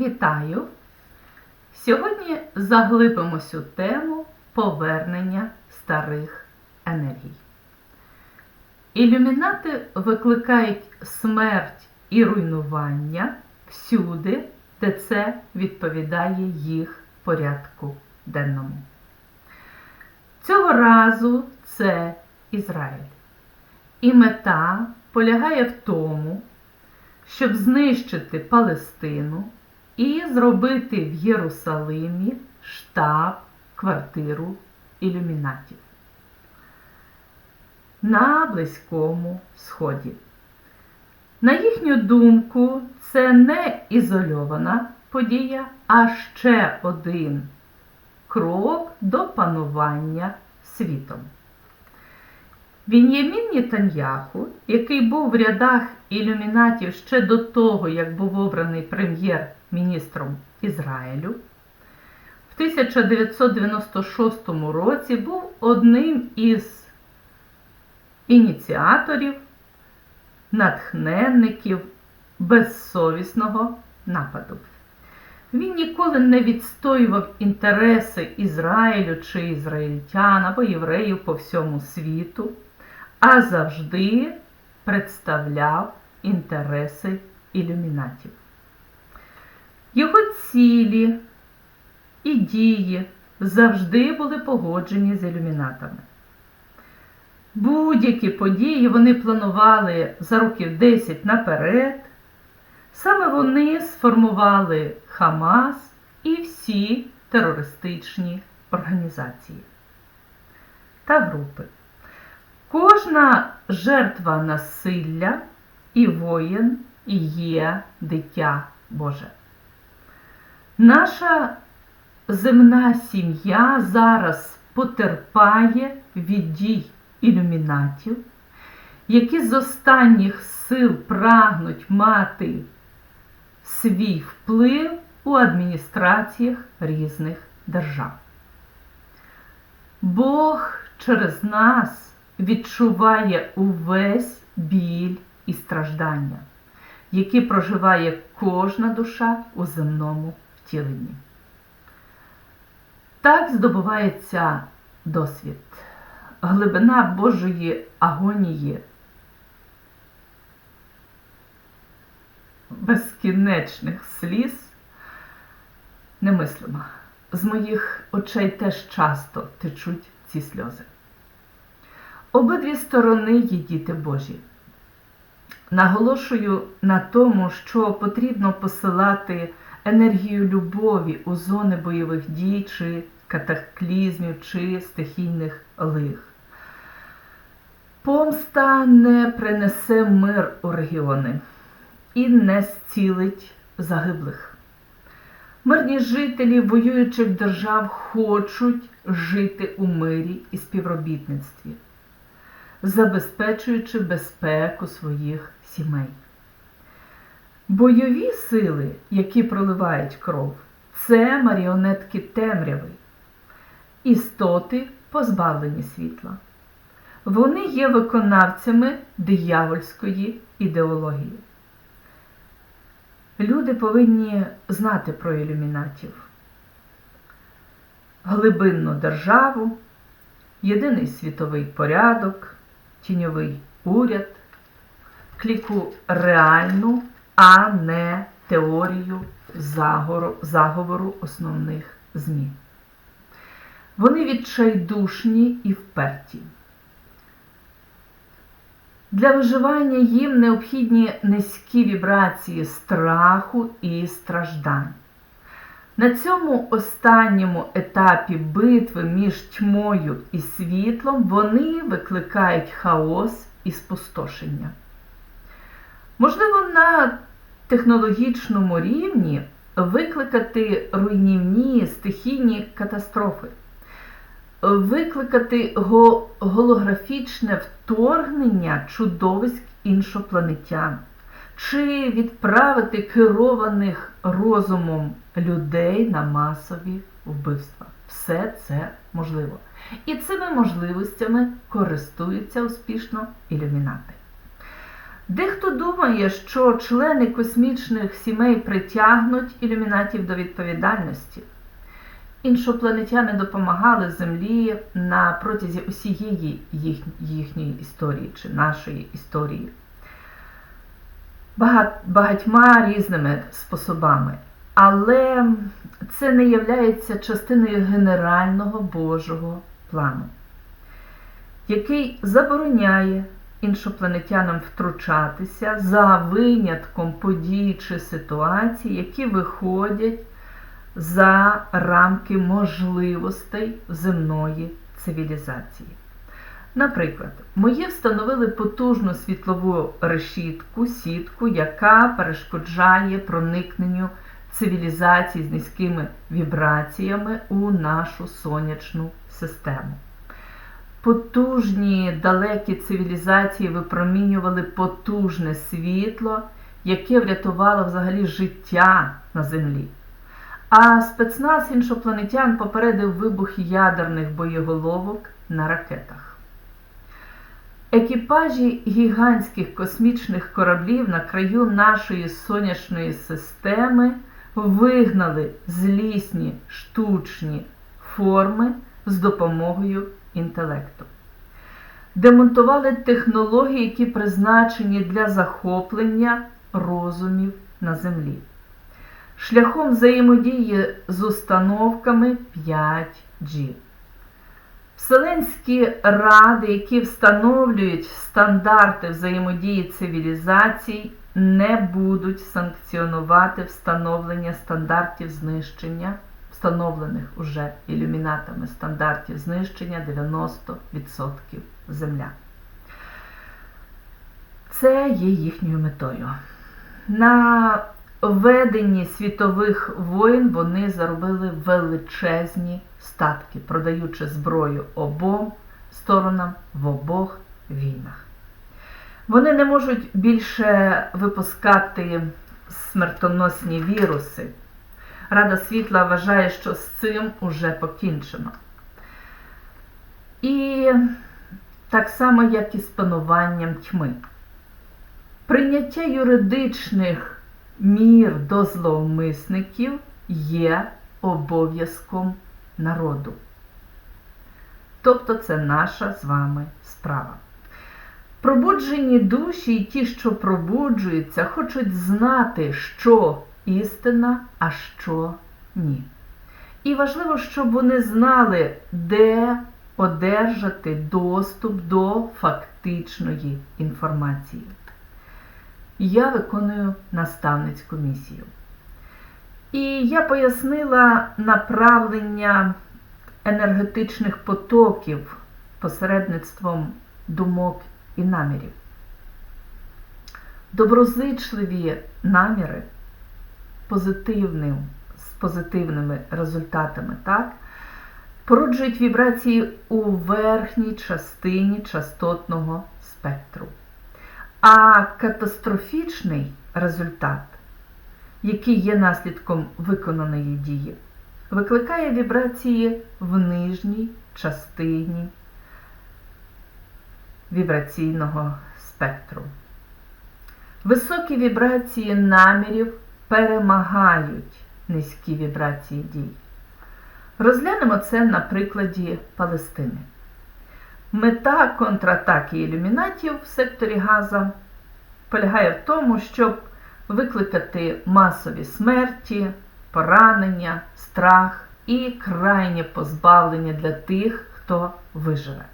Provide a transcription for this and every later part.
Вітаю! Сьогодні заглибимось у тему повернення старих енергій. Ілюмінати викликають смерть і руйнування всюди, де це відповідає їх порядку денному. Цього разу це Ізраїль. І мета полягає в тому, щоб знищити Палестину і зробити в Єрусалимі штаб, квартиру ілюмінатів на Близькому Сході. На їхню думку, це не ізольована подія, а ще один крок до панування світом. Він'ямін Нетаньяху, який був в рядах ілюмінатів ще до того, як був обраний прем'єр-міністром Ізраїлю, в 1996 році був одним із ініціаторів, натхненників безсовісного нападу. Він ніколи не відстоював інтереси Ізраїлю чи ізраїльтян або євреїв по всьому світу, а завжди представляв інтереси ілюмінатів. Його цілі і дії завжди були погоджені з ілюмінатами. Будь-які події вони планували за років 10 наперед. Саме вони сформували Хамас і всі терористичні організації та групи. Кожна жертва насилля і воїн є дитя Боже. Наша земна сім'я зараз потерпає від дій ілюмінатів, які з останніх сил прагнуть мати свій вплив у адміністраціях різних держав. Бог через нас відчуває увесь біль і страждання, які проживає кожна душа у земному втіленні. Так здобувається досвід, глибина Божої агонії безкінечних сліз немислима. З моїх очей теж часто течуть ці сльози. Обидві сторони є діти Божі. Наголошую на тому, що потрібно посилати енергію любові у зони бойових дій, чи катаклізмів, чи стихійних лих. Помста не принесе мир у регіони і не зцілить загиблих. Мирні жителі воюючих держав хочуть жити у мирі і співробітництві, забезпечуючи безпеку своїх сімей. Бойові сили, які проливають кров, це маріонетки темряви, істоти, позбавлені світла. Вони є виконавцями диявольської ідеології. Люди повинні знати про ілюмінатів, глибинну державу, єдиний світовий порядок, тіньовий уряд, кліку реальну, а не теорію заговору, основних ЗМІ. Вони відчайдушні і вперті. Для виживання їм необхідні низькі вібрації страху і страждань. На цьому останньому етапі битви між тьмою і світлом вони викликають хаос і спустошення. Можливо, на технологічному рівні викликати руйнівні стихійні катастрофи викликати голографічне вторгнення чудовиськ іншопланетян, чи відправити керованих розумом людей на масові вбивства. Все це можливо. І цими можливостями користуються успішно ілюмінати. Дехто думає, що члени космічних сімей притягнуть ілюмінатів до відповідальності. Іншопланетяни допомагали Землі на протязі усієї їх, їхньої історії чи нашої історії багать, багатьма різними способами. Але це не є частиною генерального Божого плану, який забороняє іншопланетянам втручатися за винятком подій чи ситуацій, які виходять за рамки можливостей земної цивілізації. Наприклад, мої встановили потужну світлову решітку, сітку, яка перешкоджає проникненню цивілізацій з низькими вібраціями у нашу сонячну систему. Потужні далекі цивілізації випромінювали потужне світло, яке врятувало взагалі життя на Землі. А спецназ іншопланетян попередив вибух ядерних боєголовок на ракетах. Екіпажі гігантських космічних кораблів на краю нашої сонячної системи вигнали злісні штучні форми з допомогою інтелекту. Демонтували технології, які призначені для захоплення розумів на Землі. Шляхом взаємодії з установками 5G. Вселенські ради, які встановлюють стандарти взаємодії цивілізацій, не будуть санкціонувати встановлення стандартів знищення, встановлених уже ілюмінатами стандартів знищення 90% Земля. Це є їхньою метою. На веденні світових воєн вони заробили величезні статки, продаючи зброю обом сторонам в обох війнах. Вони не можуть більше випускати смертоносні віруси. Рада світла вважає, що з цим уже покінчено. І так само, як і з пануванням тьми. Прийняття юридичних мір до зловмисників є обов'язком народу. Тобто це наша з вами справа. Пробуджені душі і ті, що пробуджуються, хочуть знати, що істина, а що ні. І важливо, щоб вони знали, де одержати доступ до фактичної інформації. Я виконую наставницьку місію. І я пояснила направлення енергетичних потоків посередництвом думок і намірів. Доброзичливі наміри позитивним, з позитивними результатами, так, породжують вібрації у верхній частині частотного спектру. А катастрофічний результат, який є наслідком виконаної дії, викликає вібрації в нижній частині вібраційного спектру. Високі вібрації намірів перемагають низькі вібрації дій. Розглянемо це на прикладі Палестини. Мета контратаки ілюмінатів в секторі Газа полягає в тому, щоб викликати масові смерті, поранення, страх і крайнє позбавлення для тих, хто виживе.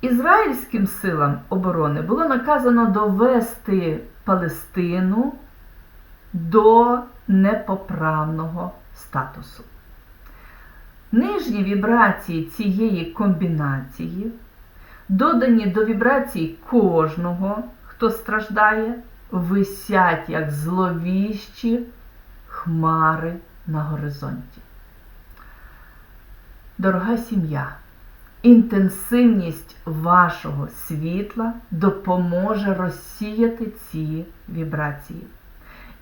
Ізраїльським силам оборони було наказано довести Палестину до непоправного статусу. Нижні вібрації цієї комбінації, додані до вібрацій кожного, хто страждає, висять як зловіщі хмари на горизонті. Дорога сім'я, інтенсивність вашого світла допоможе розсіяти ці вібрації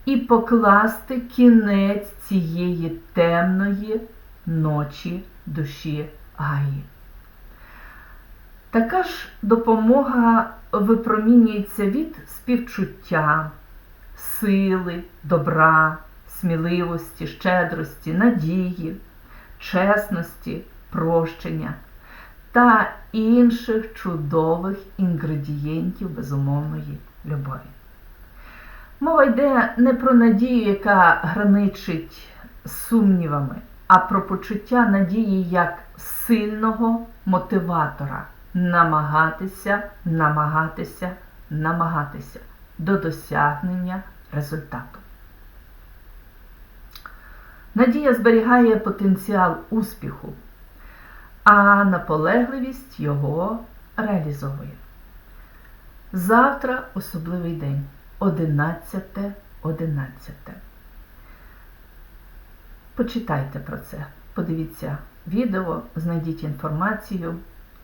і покласти кінець цієї темної ночі душі Гаї. Така ж допомога випромінюється від співчуття, сили, добра, сміливості, щедрості, надії, чесності, прощення та інших чудових інгредієнтів безумовної любові. Мова йде не про надію, яка граничить сумнівами, а про почуття надії як сильного мотиватора намагатися, намагатися, намагатися до досягнення результату. Надія зберігає потенціал успіху, а наполегливість його реалізовує. Завтра особливий день 11. 11. Почитайте про це, подивіться відео, знайдіть інформацію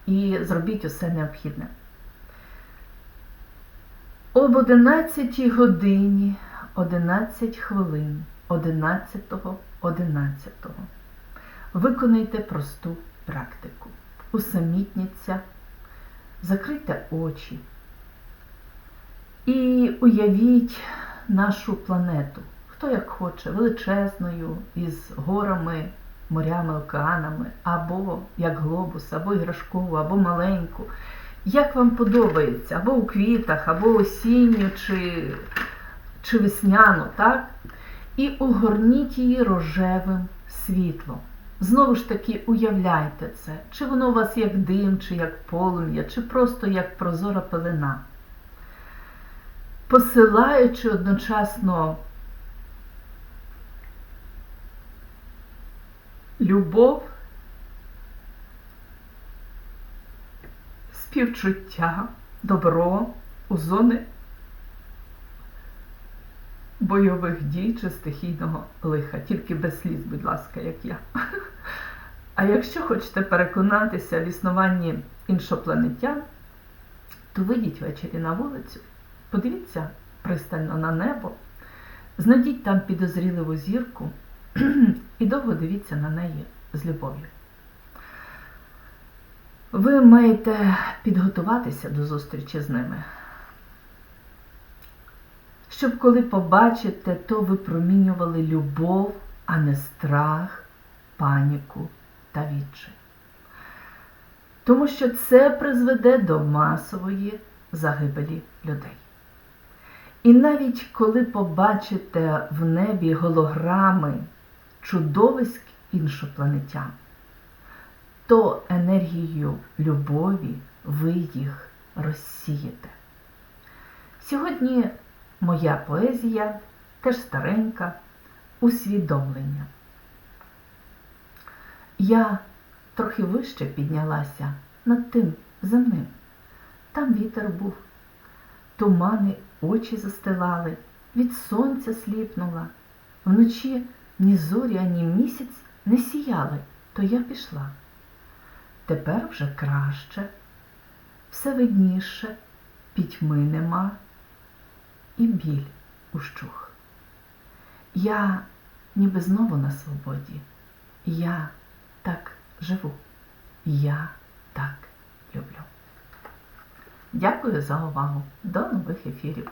і зробіть усе необхідне. Об 11 годині 11 хвилин 11.11 11. Виконуйте просту практику. Усамітніться, закрийте очі і уявіть нашу планету, хто як хоче, величезною, із горами, морями, океанами, або як глобус, або іграшкову, або маленьку. Як вам подобається, або у квітах, або осінню, чи, чи весняну, так? І угорніть її рожевим світлом. Знову ж таки, уявляйте це, чи воно у вас як дим, чи як полум'я, чи просто як прозора пелена. Посилаючи одночасно любов, співчуття, добро у зони бойових дій чи стихійного лиха, тільки без сліз, будь ласка, як я. А якщо хочете переконатися в існуванні іншопланетян, то вийдіть ввечері на вулицю, подивіться пристально на небо, знайдіть там підозріливу зірку і довго дивіться на неї з любов'ю. Ви маєте підготуватися до зустрічі з ними. Щоб коли побачите, то випромінювали любов, а не страх, паніку та відчай. Тому що це призведе до масової загибелі людей. І навіть коли побачите в небі голограми чудовиськ іншопланетян, то енергією любові ви їх розсієте. Сьогодні моя поезія теж старенька, усвідомлення. Я трохи вище піднялася над тим земним. Там вітер був, тумани очі застилали, від сонця сліпнула. Вночі ні зорі, ані місяць не сіяли, то я пішла. Тепер вже краще, все видніше, пітьми нема і біль ущух. Я ніби знову на свободі. Я так живу. Я так люблю. Дякую за увагу. До нових ефірів.